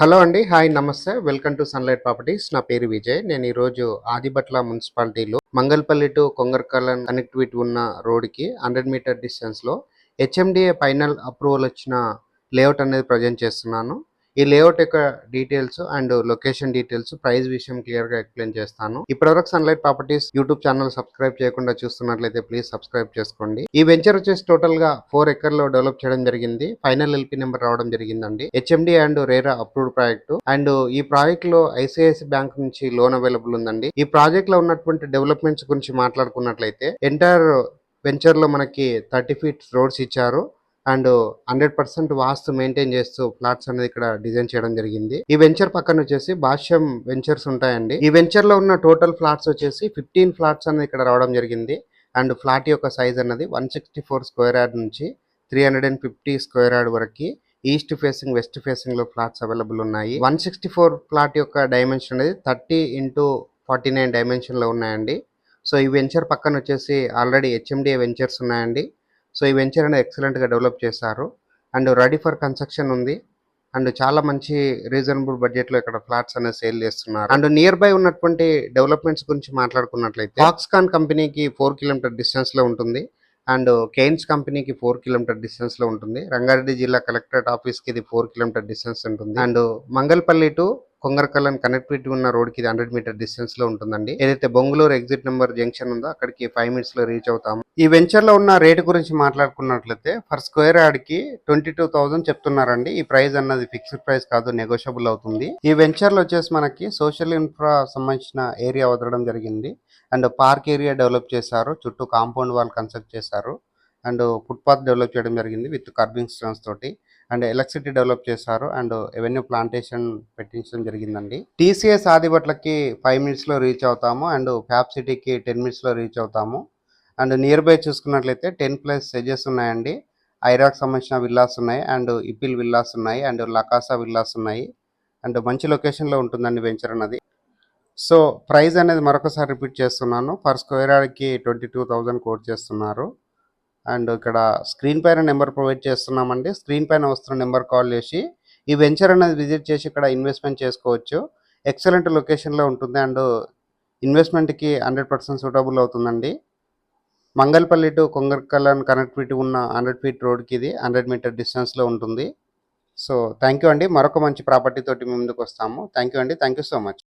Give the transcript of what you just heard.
Hello అండి hi నమస్తే. Welcome to sunlight properties. నా పేరు విజయ్. నేను ఈరోజు ఆదిబట్ల మున్సిపాలిటీలో మంగళపల్లి టు కొంగర్కలన్ కనెక్టివిటీ ఉన్న రోడ్కి హండ్రెడ్ మీటర్ డిస్టెన్స్లో హెచ్ఎండిఏ ఫైనల్ అప్రూవల్ వచ్చిన లేఅవుట్ అనేది ప్రజెంట్ చేస్తున్నాను. ఈ లేఅవుట్ యొక్క details and location details price విషయం క్లియర్గా ఎక్స్ప్లెయిన్ చేస్తాను. ఇప్పటివరకు sunlight properties YouTube channel subscribe చేయకుండా చూస్తున్నట్లయితే ప్లీజ్ సబ్స్క్రైబ్ చేసుకోండి. ఈ వెంచర్ వచ్చేసి టోటల్గా ఫోర్ ఎకర్లో డెవలప్ చేయడం జరిగింది. ఫైనల్ ఎల్పీ నెంబర్ రావడం జరిగిందండి. HMD and RERA approved project and ఈ ప్రాజెక్ట్లో ఐసిఐసి బ్యాంక్ నుంచి లోన్ అవైలబుల్ ఉందండి. ఈ ప్రాజెక్ట్లో ఉన్నటువంటి డెవలప్మెంట్స్ గురించి మాట్లాడుకున్నట్లయితే ఎంటైర్ వెంచర్లో మనకి థర్టీ ఫీట్ రోడ్స్ ఇచ్చారు. And hundred percent vastu maintain చేస్తూ ఫ్లాట్స్ అనేది ఇక్కడ డిజైన్ చేయడం జరిగింది. ఈ వెంచర్ పక్కన వచ్చేసి భాష్యం వెంచర్స్ ఉంటాయండి. ఈ వెంచర్లో ఉన్న టోటల్ ఫ్లాట్స్ వచ్చేసి ఫిఫ్టీన్ ఫ్లాట్స్ అనేది ఇక్కడ రావడం జరిగింది. అండ్ ఫ్లాట్ యొక్క సైజ్ అన్నది one sixty four square yard నుంచి three hundred and fifty square yard వరకు ఈస్ట్ ఫేసింగ్ వెస్ట్ ఫేసింగ్లో ఫ్లాట్స్ అవైలబుల్ ఉన్నాయి. వన్ సిక్స్టీ ఫోర్ ఫ్లాట్ యొక్క డైమెన్షన్ అనేది థర్టీ ఇంటూ ఫార్టీ నైన్ డైమెన్షన్లో ఉన్నాయండి. సో ఈ వెంచర్ పక్కన వచ్చేసి ఆల్రెడీ హెచ్ఎండిఏ వెంచర్స్ ఉన్నాయండి. సో ఈ వెంచర్ అనేది ఎక్సలెంట్గా డెవలప్ చేశారు. అండ్ రెడీ ఫర్ కన్స్ట్రక్షన్ ఉంది. అండ్ చాలా మంచి రీజనబుల్ బడ్జెట్లో ఇక్కడ ఫ్లాట్స్ అనేది సేల్ చేస్తున్నారు. అండ్ నియర్ బై ఉన్నటువంటి డెవలప్మెంట్స్ గురించి మాట్లాడుకున్నట్లయితే ఫాక్స్కాన్ కంపెనీకి ఫోర్ కిలోమీటర్ డిస్టెన్స్లో ఉంటుంది. అండ్ కేన్స్ కంపెనీకి ఫోర్ కిలోమీటర్ డిస్టెన్స్లో ఉంటుంది. రంగారెడ్డి జిల్లా కలెక్టరేట్ ఆఫీస్కి ఇది ఫోర్ కిలోమీటర్ డిస్టెన్స్ ఉంటుంది. And Mangalpalli to Kongarakalan connectivity ఉన్న రోడ్కి హండ్రెడ్ మీటర్ డిస్టెన్స్లో ఉంటుందండి. ఏదైతే బొంగులూరు ఎగ్జిట్ నెంబర్ జంక్షన్ ఉందో అక్కడికి ఫైవ్ మినిట్స్లో రీచ్ అవుతాము ఈ వెంచర్లో ఉన్న రేటు గురించి మాట్లాడుకున్నట్లయితే ఫర్ స్క్వేర్ యార్డ్కి ట్వంటీ టూ థౌసండ్ చెప్తున్నారండి. ఈ ప్రైస్ అన్నది ఫిక్స్డ్ ప్రైస్ కాదు నెగోషియబుల్ అవుతుంది. ఈ వెంచర్లో వచ్చేసి మనకి సోషల్ ఇన్ఫ్రా సంబంధించిన ఏరియా వదలడం జరిగింది. అండ్ పార్క్ ఏరియా డెవలప్ చేశారు. చుట్టూ కాంపౌండ్ వాల్ కన్స్ట్రక్ట్ చేశారు. అండ్ ఫుట్పాత్ డెవలప్ చేయడం జరిగింది విత్ కర్బింగ్ స్టోన్స్ తోటి. అండ్ ఎలక్ట్రిసిటీ డెవలప్ చేశారు అండ్ ఎవెన్యూ ప్లాంటేషన్ పెట్టించడం జరిగిందండి. టీసీఎస్ ఆదిబట్లకి ఫైవ్ మినిట్స్లో రీచ్ అవుతాము అండ్ ఫ్యాప్ సిటీకి టెన్ మినిట్స్లో రీచ్ అవుతాము. అండ్ నియర్ బై చూసుకున్నట్లయితే టెన్ ప్లస్ సెజెస్ ఉన్నాయండి. ఐరాక్ సంబంధించిన విల్లాస్ ఉన్నాయి అండ్ ఇపిల్ విల్లాస్ ఉన్నాయి అండ్ లకాసా విల్లాస్ ఉన్నాయి. అండ్ మంచి లొకేషన్లో ఉంటుందండి వెంచర్ అన్నది. సో ప్రైస్ అనేది మరొకసారి రిపీట్ చేస్తున్నాను. పర్ స్క్వేర్ యార్డ్కి ట్వంటీ టూ థౌజండ్ కోట్ చేస్తున్నారు. అండ్ ఇక్కడ స్క్రీన్ పైన నెంబర్ ప్రొవైడ్ చేస్తున్నామండి. స్క్రీన్ పైన వస్తున్న నెంబర్ కాల్ చేసి ఈ వెంచర్ అనేది విజిట్ చేసి ఇక్కడ ఇన్వెస్ట్మెంట్ చేసుకోవచ్చు. ఎక్సలెంట్ లొకేషన్లో ఉంటుంది అండ్ ఇన్వెస్ట్మెంట్కి హండ్రెడ్ పర్సెంట్ సూటబుల్ అవుతుందండి. మంగళపల్లి టు కొంగర్కలన్ కనెక్టివిటీ ఉన్న హండ్రెడ్ ఫీట్ రోడ్కి ఇది హండ్రెడ్ మీటర్ డిస్టెన్స్లో ఉంటుంది. సో థ్యాంక్ యూ అండి. మరొక మంచి ప్రాపర్టీ తోటి మేము ముందుకు వస్తాము. థ్యాంక్ యూ అండి. Thank you so much.